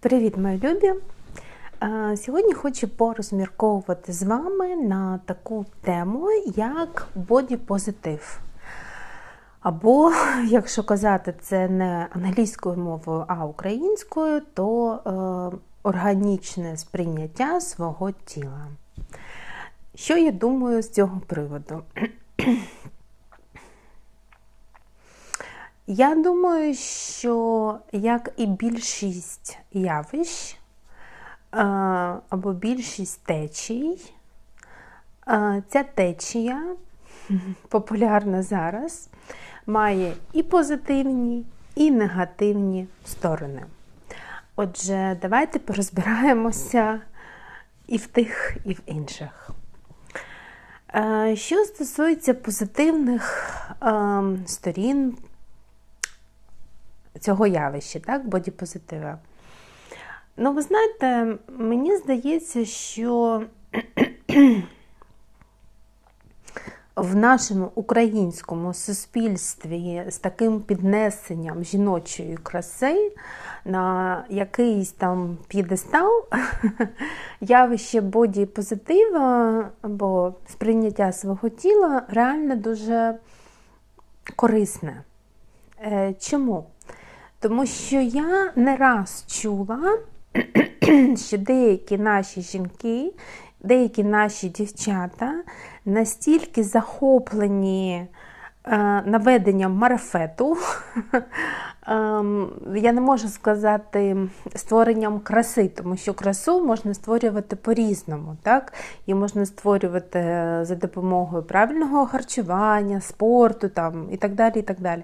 Привіт, мої любі! Е, Сьогодні хочу порозмірковувати з вами на таку тему, як бодіпозитив. Або, якщо казати це не англійською мовою, а українською, то е, органічне сприйняття свого тіла. Що я думаю з цього приводу? Я думаю, що як і більшість явищ е, або більшість течій, е, ця течія популярна зараз, має і позитивні, і негативні сторони. Отже, давайте порозбираємося і в тих, і в інших. Е, що стосується позитивних ем, сторін цього явища, так, бодіпозитива. Ну, ви знаєте, мені здається, що в нашому українському суспільстві з таким піднесенням жіночої краси на якийсь там п'єдестал явище бодіпозитива або сприйняття свого тіла реально дуже корисне. Е, чому? Тому що я не раз чула, що деякі наші жінки, деякі наші дівчата настільки захоплені е, наведенням марафету, ем, я не можу сказати створенням краси, тому що красу можна створювати по-різному. так? Її можна створювати за допомогою правильного харчування, спорту там, і так далі. і так далі.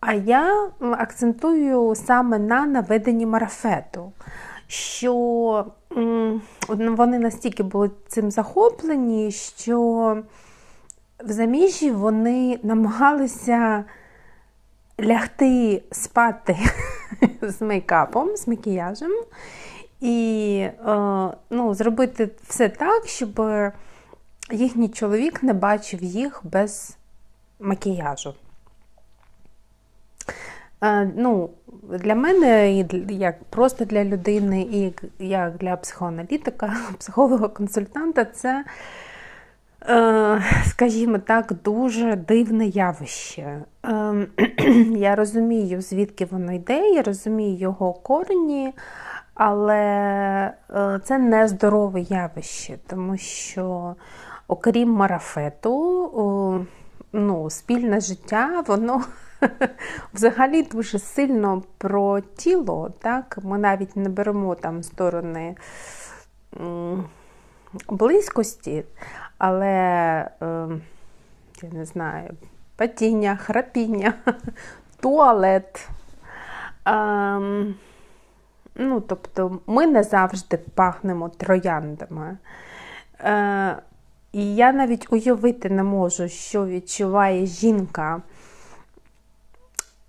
А я акцентую саме на наведенні марафету, що вони настільки були цим захоплені, що в заміжжі вони намагалися лягти спати з мейкапом, з макіяжем, і е, ну, зробити все так, щоб їхній чоловік не бачив їх без макіяжу. Ну, Для мене, як просто для людини, і як для психоаналітика, психолога-консультанта, це, е, скажімо так, дуже дивне явище. Ем, я розумію, звідки воно йде, я розумію його корені, але е, це не здорове явище, тому що, окрім марафету, ну, спільне життя, воно. взагалі дуже сильно про тіло. так? Ми навіть не беремо там сторони близькості, але, ем, я не знаю, падіння, храпіння, туалет. Ем, ну, Тобто ми не завжди пахнемо трояндами. Е, і я навіть уявити не можу, що відчуває жінка,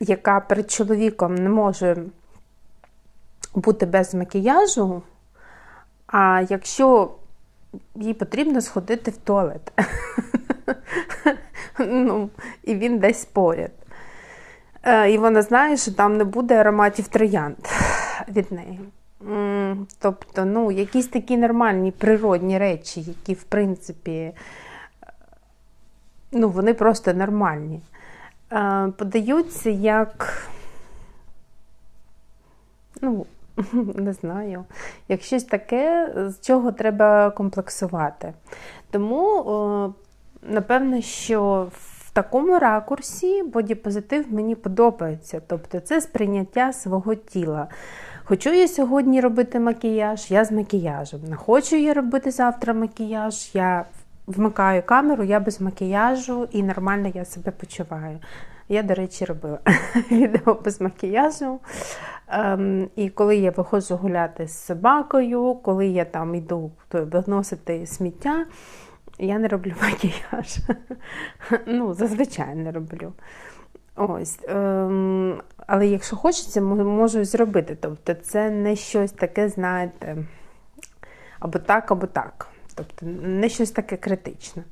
яка перед чоловіком не може бути без макіяжу, а якщо їй потрібно сходити в туалет, ну, і він десь поряд. Е, і вона знає, що там не буде ароматів троянд від неї. Тобто, ну, якісь такі нормальні природні речі, які, в принципі, ну, вони просто нормальні. Подаються як, ну, не знаю, як щось таке, з чого треба комплексувати. Тому, напевно, що в такому ракурсі бодіпозитив мені подобається. Тобто це сприйняття свого тіла. Хочу я сьогодні робити макіяж, я з макіяжем. Не хочу я робити завтра макіяж, я вмикаю камеру, я без макіяжу і нормально я себе почуваю. Я, до речі, робила відео без макіяжу. Ем, І коли я виходжу гуляти з собакою, коли я там йду виносити сміття, я не роблю макіяж. ну, зазвичай не роблю. Ось. Ем, Але якщо хочеться, можу зробити. Тобто це не щось таке, знаєте, або так, або так. Тобто не щось таке критичне.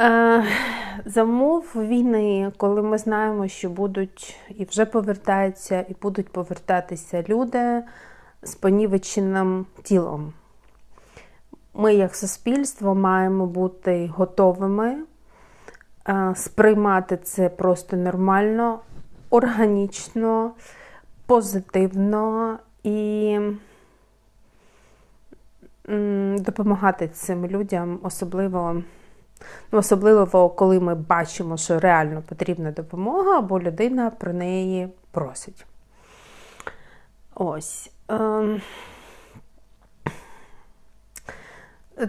Е, За війни, коли ми знаємо, що будуть і вже повертаються, і будуть повертатися люди з понівеченим тілом. Ми, як суспільство, маємо бути готовими е, сприймати це просто нормально, органічно, позитивно і допомагати цим людям, особливо. Ну, Особливо, коли ми бачимо, що реально потрібна допомога, або людина про неї просить. Ось. Ем.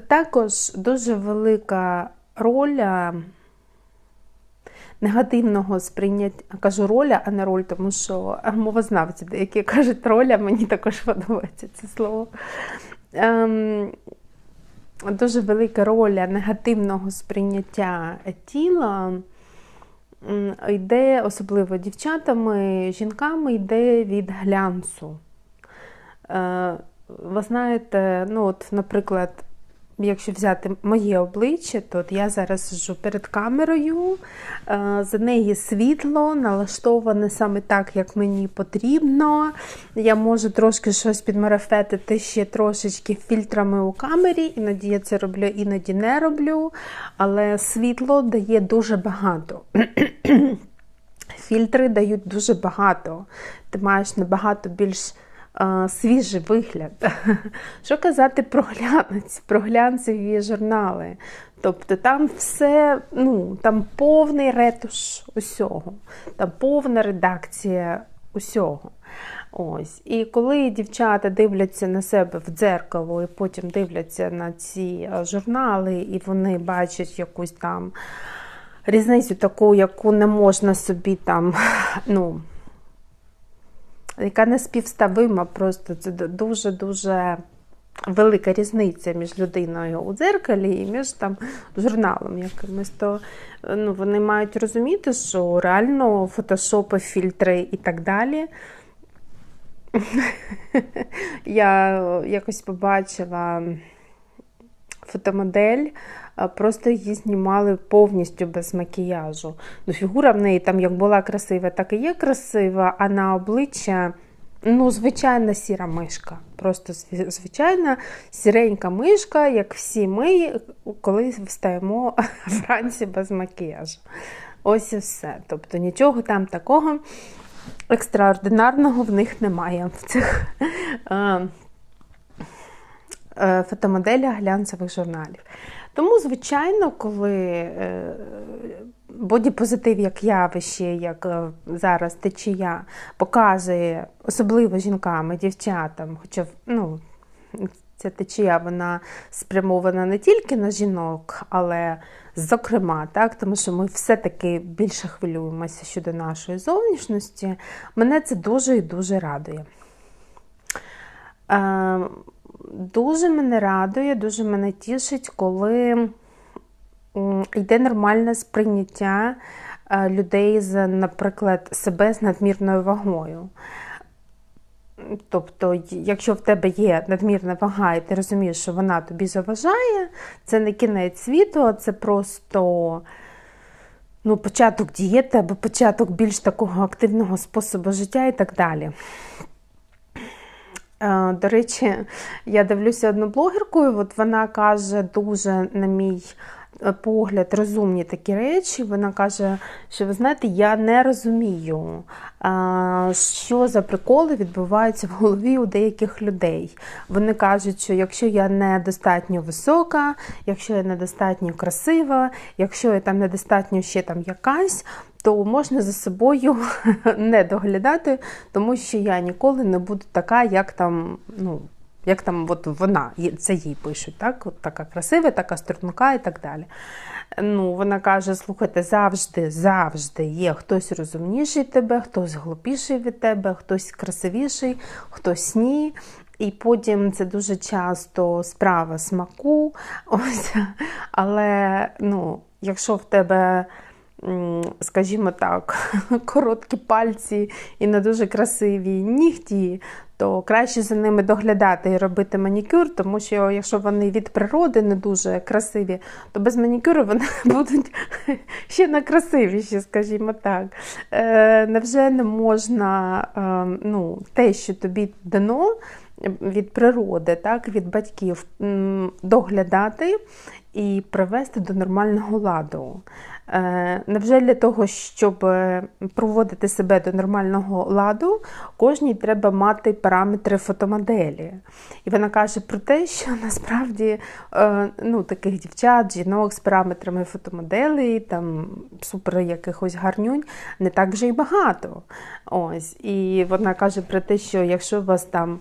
Також дуже велика роля негативного сприйняття, кажу роля, а не роль, тому що мовознавці, деякі кажуть роля, мені також подобається це слово. Ем, Дуже велика роля негативного сприйняття тіла йде, особливо дівчатами, жінками, йде від глянцу. Е, ви знаєте, ну от, наприклад, Якщо взяти моє обличчя, то от я зараз сиджу перед камерою, е, за неї світло, налаштоване саме так, як мені потрібно. Я можу трошки щось підмарафетити ще трошечки фільтрами у камері, іноді я це роблю, іноді не роблю. Але світло дає дуже багато. Фільтри дають дуже багато. Ти маєш набагато більш свіжий вигляд. Що казати про глянець, про глянцеві журнали? Тобто там все, ну, там повний ретуш усього, там повна редакція усього. Ось. І коли дівчата дивляться на себе в дзеркало, і потім дивляться на ці журнали, і вони бачать якусь там різницю таку, яку не можна собі там, ну, яка не співставима, просто це дуже-дуже велика різниця між людиною у дзеркалі і між там журналом якимось. То ну, вони мають розуміти, що реально фотошопи, фільтри і так далі. Я якось побачила фотомодель, просто її знімали повністю без макіяжу. Ну, Фігура в неї там як була красива, так і є красива, а на обличчя ну, звичайна сіра мишка. Просто звичайна сіренька мишка, як всі ми, коли встаємо вранці без макіяжу. Ось і все. Тобто нічого там такого екстраординарного в них немає. в цих Е, фотомоделях глянцевих журналів. Тому, звичайно, коли е, бодіпозитив як явище, як е, зараз течія, показує, особливо жінкам і дівчатам, хоча ну, ця течія вона спрямована не тільки на жінок, але зокрема, так, тому що ми все-таки більше хвилюємося щодо нашої зовнішності, мене це дуже і дуже радує. Дуже мене радує, дуже мене тішить, коли йде нормальне сприйняття е, людей з, наприклад, себе з надмірною вагою. Тобто, якщо в тебе є надмірна вага, і ти розумієш, що вона тобі заважає, це не кінець світу, а це просто ну, початок дієти або початок більш такого активного способу життя і так далі. Е, до речі, я дивлюся одну блогерку, і от вона каже дуже, на мій е, погляд, розумні такі речі. Вона каже, що ви знаєте, я не розумію, е, що за приколи відбуваються в голові у деяких людей. Вони кажуть, що якщо я недостатньо висока, якщо я недостатньо красива, якщо я там недостатньо ще там якась, то можна за собою не доглядати, тому що я ніколи не буду така, як там, ну, як там от вона, це їй пишуть, так? От така красива, така струнка і так далі. Ну, Вона каже: слухайте, завжди, завжди є хтось розумніший тебе, хтось глупіший від тебе, хтось красивіший, хтось ні. І потім це дуже часто справа смаку. Ось. Але ну, якщо в тебе скажімо так, короткі пальці і не дуже красиві нігті, то краще за ними доглядати і робити манікюр, тому що якщо вони від природи не дуже красиві, то без манікюру вони будуть ще найкрасивіші, скажімо так. Е, Невже не можна е, ну, те, що тобі дано від природи, так, від батьків, доглядати і привести до нормального ладу? Е, невже для того, щоб е, проводити себе до нормального ладу, кожній треба мати параметри фотомоделі? І вона каже про те, що насправді е, ну, таких дівчат, жінок з параметрами фотомоделей, там супер якихось гарнюнь, не так вже й багато. Ось. І вона каже про те, що якщо у вас там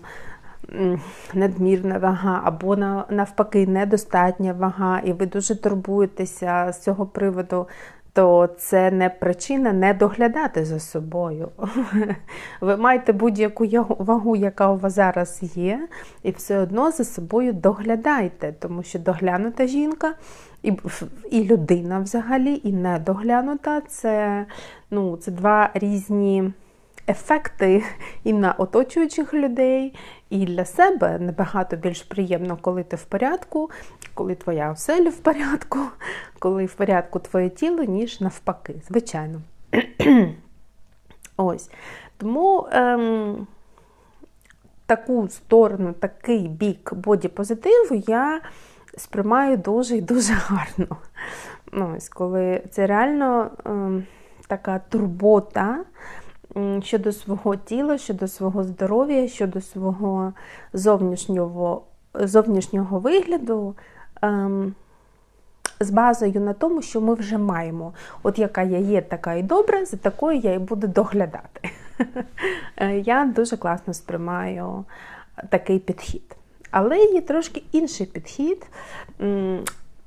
надмірна вага, або навпаки, недостатня вага, і ви дуже турбуєтеся з цього приводу, то це не причина не доглядати за собою. Ви маєте будь-яку вагу, яка у вас зараз є, і все одно за собою доглядайте, тому що доглянута жінка. І і людина взагалі, і недоглянута це ну, це два різні ефекти і на оточуючих людей, і для себе набагато більш приємно, коли ти в порядку, коли твоя оселя в порядку, коли в порядку твоє тіло, ніж навпаки, звичайно. Ось. Тому ем, таку сторону, такий бік боді-позитиву я сприймаю дуже і дуже гарно. Ось, Коли це реально ем, така турбота щодо свого тіла, щодо свого здоров'я, щодо свого зовнішнього зовнішнього вигляду. Ем, з базою на тому, що ми вже маємо. От яка я є, така і добра, за такою я і буду доглядати. Е, я дуже класно сприймаю такий підхід. Але є трошки інший підхід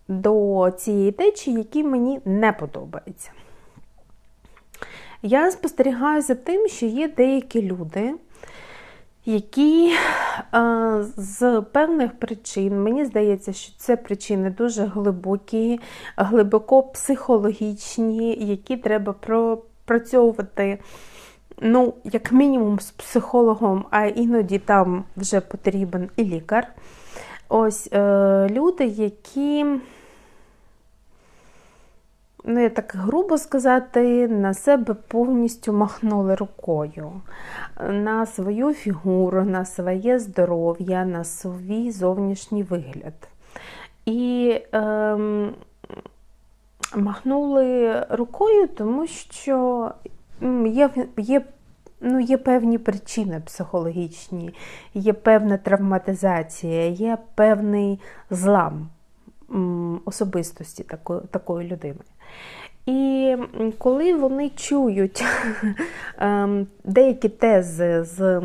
до цієї течії, який мені не подобається. Я спостерігаю за тим, що є деякі люди, які а, з певних причин, мені здається, що це причини дуже глибокі, глибоко психологічні, які треба пропрацьовувати. Ну, як мінімум, з психологом, а іноді там вже потрібен і лікар. Ось е, люди, які ну, я так грубо сказати, на себе повністю махнули рукою, на свою фігуру, на своє здоров'я, на свій зовнішній вигляд. І ем, махнули рукою, тому що є, є Ну, Є певні причини психологічні, є певна травматизація, є певний злам особистості такої, такої людини. І коли вони чують ем, деякі тези з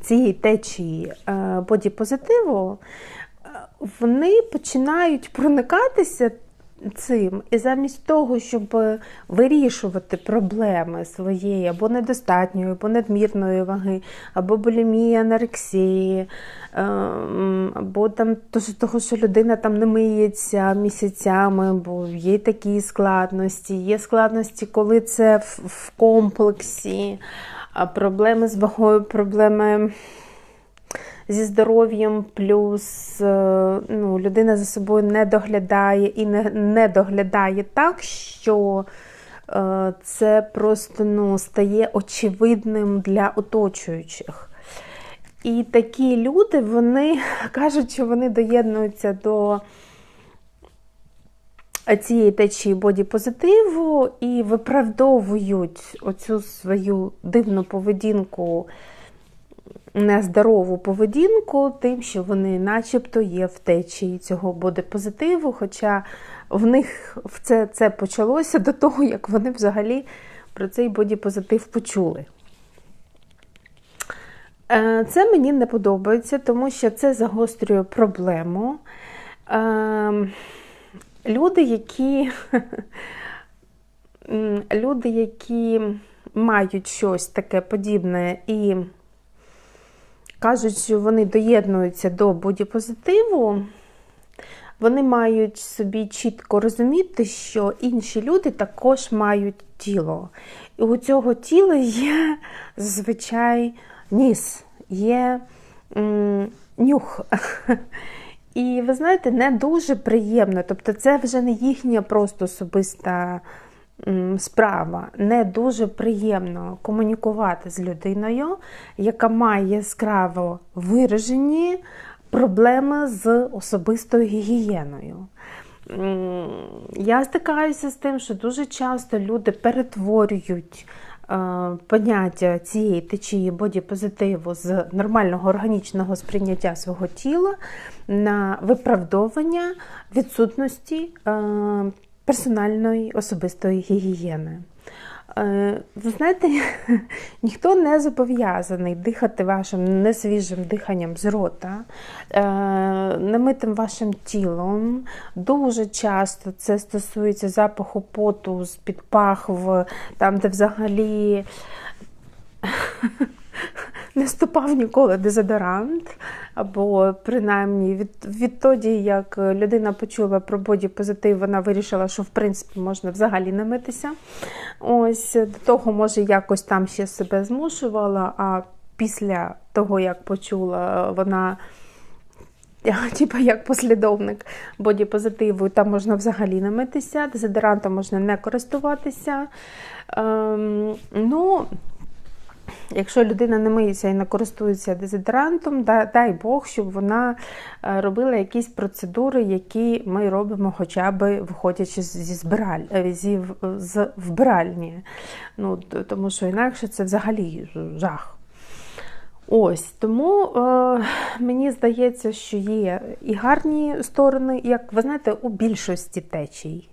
цієї течії е, бодіпозитиву, е, вони починають проникатися цим, і замість того, щоб вирішувати проблеми своєї або недостатньої, або надмірної ваги, або булімії, анорексії, ем, або там того, що людина там не миється місяцями, бо є такі складності, є складності, коли це в комплексі, проблеми з вагою, проблеми зі здоров'ям, плюс е, ну, людина за собою не доглядає і не, не доглядає так, що е, це просто ну, стає очевидним для оточуючих. І такі люди, вони кажуть, що вони доєднуються до цієї течії бодіпозитиву і виправдовують оцю свою дивну поведінку нездорову поведінку, тим, що вони начебто є в течії цього бодипозитиву, хоча в них це, це почалося до того, як вони взагалі про цей бодіпозитив почули. Е, це мені не подобається, тому що це загострює проблему. Е, люди, які люди, які мають щось таке подібне і кажуть, що вони доєднуються до бодіпозитиву, вони мають собі чітко розуміти, що інші люди також мають тіло. І у цього тіла є зазвичай ніс, є м, нюх. І ви знаєте, не дуже приємно. Тобто, це вже не їхня просто особиста справа. Не дуже приємно комунікувати з людиною, яка має яскраво виражені проблеми з особистою гігієною. Я стикаюся з тим, що дуже часто люди перетворюють е, поняття цієї течії бодіпозитиву з нормального органічного сприйняття свого тіла на виправдовування відсутності е, персональної особистої гігієни. Е, ви знаєте, ніхто не зобов'язаний дихати вашим несвіжим диханням з рота, е, немитим вашим тілом. Дуже часто це стосується запаху поту з-під пахв, там, де взагалі не ступав ніколи дезодорант, або принаймні від, відтоді, як людина почула про боді позитив, вона вирішила, що в принципі можна взагалі не митися. Ось до того, може, якось там ще себе змушувала, а після того, як почула, вона. Типа як послідовник боді-позитиву, там можна взагалі не митися, дезодорантом можна не користуватися. Ем, ну, Якщо людина не миється і не користується дезодорантом, дай Бог, щоб вона е, робила якісь процедури, які ми робимо, хоча б виходячи зі збираль, е, зі, з вбиральні. Ну, Тому що інакше це взагалі жах. Ось тому е, мені здається, що є і гарні сторони, як ви знаєте, у більшості течій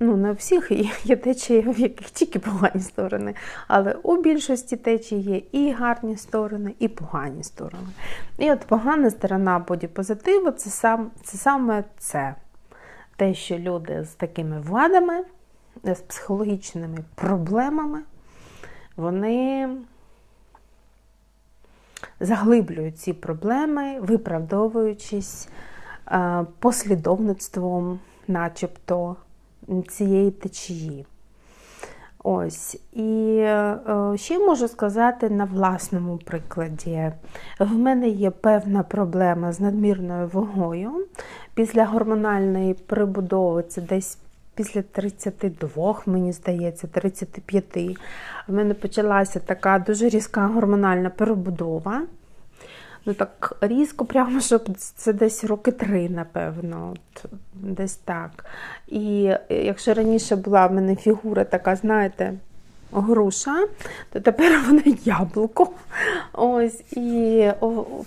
ну, на всіх є течії, в яких тільки погані сторони. Але у більшості течій є і гарні сторони, і погані сторони. І от погана сторона бодіпозитиву це, сам, це саме це. Те, що люди з такими вадами, з психологічними проблемами, вони заглиблюють ці проблеми, виправдовуючись е, послідовництвом, начебто цієї течії. Ось. І е, ще можу сказати на власному прикладі. В мене є певна проблема з надмірною вагою. Після гормональної прибудови це десь після 32, мені здається, 35. В мене почалася така дуже різка гормональна перебудова ну так різко, прямо щоб це десь роки три, напевно. От, Десь так. І е, якщо раніше була в мене фігура така, знаєте, груша, то тепер вона яблуко. Ось, І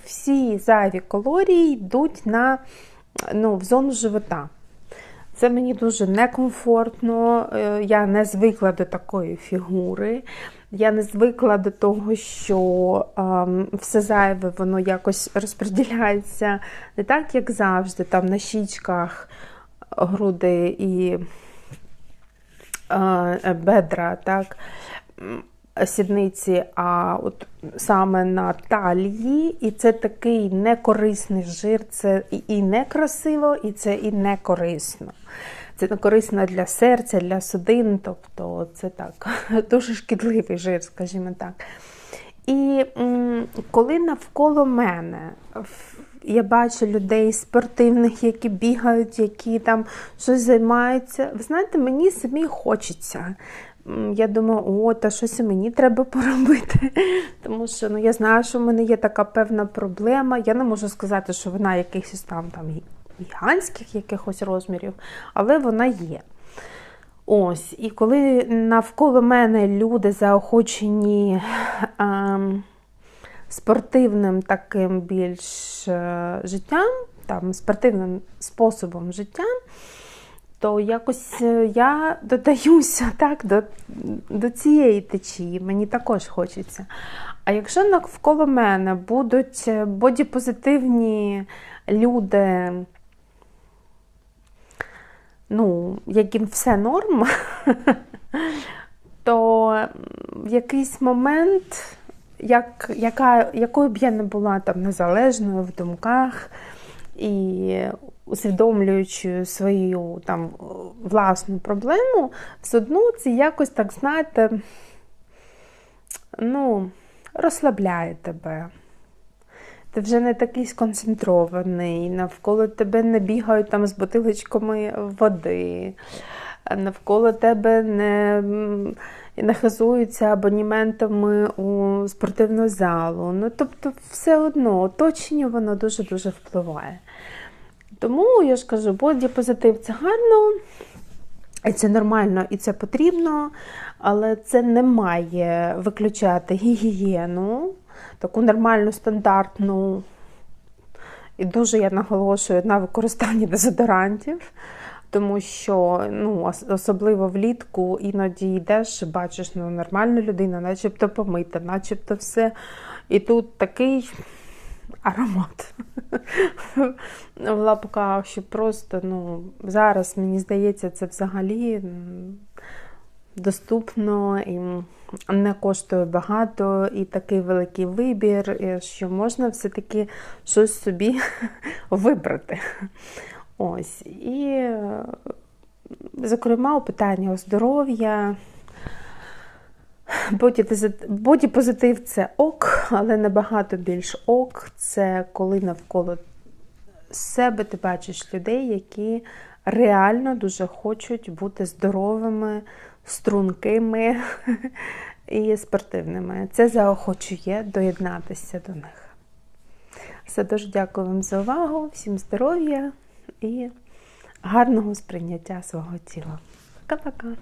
всі зайві калорії йдуть на, ну, в зону живота. Це мені дуже некомфортно, е, я не звикла до такої фігури. Я не звикла до того, що ем, все зайве, воно якось розподіляється не так, як завжди, там на щічках груди і е, бедра, так, сідниці, а от саме на талії, і це такий некорисний жир, це і не красиво, і це і не корисно. Це не корисно для серця, для судин, тобто це так, дуже шкідливий жир, скажімо так. І коли навколо мене я бачу людей спортивних, які бігають, які там щось займаються, ви знаєте, мені самі хочеться. Я думаю, о, та щось мені треба поробити. Тому що ну, я знаю, що в мене є така певна проблема. Я не можу сказати, що вона якихось там там гігантських якихось розмірів, але вона є. Ось, І коли навколо мене люди заохочені ем, спортивним таким більш е, життям, там, спортивним способом життя, то якось е, я додаюся так, до до цієї течії, мені також хочеться. А якщо навколо мене будуть е, бодіпозитивні люди, ну, яким все норм, то в якийсь момент, як, яка, якою б я не була там незалежною в думках, і усвідомлюючи свою там власну проблему, все одно це якось так, знаєте, ну, розслабляє тебе. Ти вже не такий сконцентрований, навколо тебе не бігають там з бутилочками води, навколо тебе не не абоніментами у спортивну залу. Ну, Тобто, все одно оточення воно дуже-дуже впливає. Тому я ж кажу, бодіпозитив це гарно, і це нормально, і це потрібно, але це не має виключати гігієну, таку нормальну, стандартну. І дуже я наголошую на використанні дезодорантів, тому що ну, особливо влітку іноді йдеш, бачиш ну, нормальну людину, начебто помита, начебто все. І тут такий аромат в лапках, що просто ну, зараз, мені здається, це взагалі доступно і не коштує багато, і такий великий вибір, що можна все-таки щось собі вибрати. Ось. І, зокрема, у питанні здоров'я. Боді-позитив це ок, але набагато більш ок це коли навколо себе ти бачиш людей, які реально дуже хочуть бути здоровими, стрункими і спортивними. Це заохочує доєднатися до них. Все, дуже дякую вам за увагу, всім здоров'я і гарного сприйняття свого тіла. Пока-пока!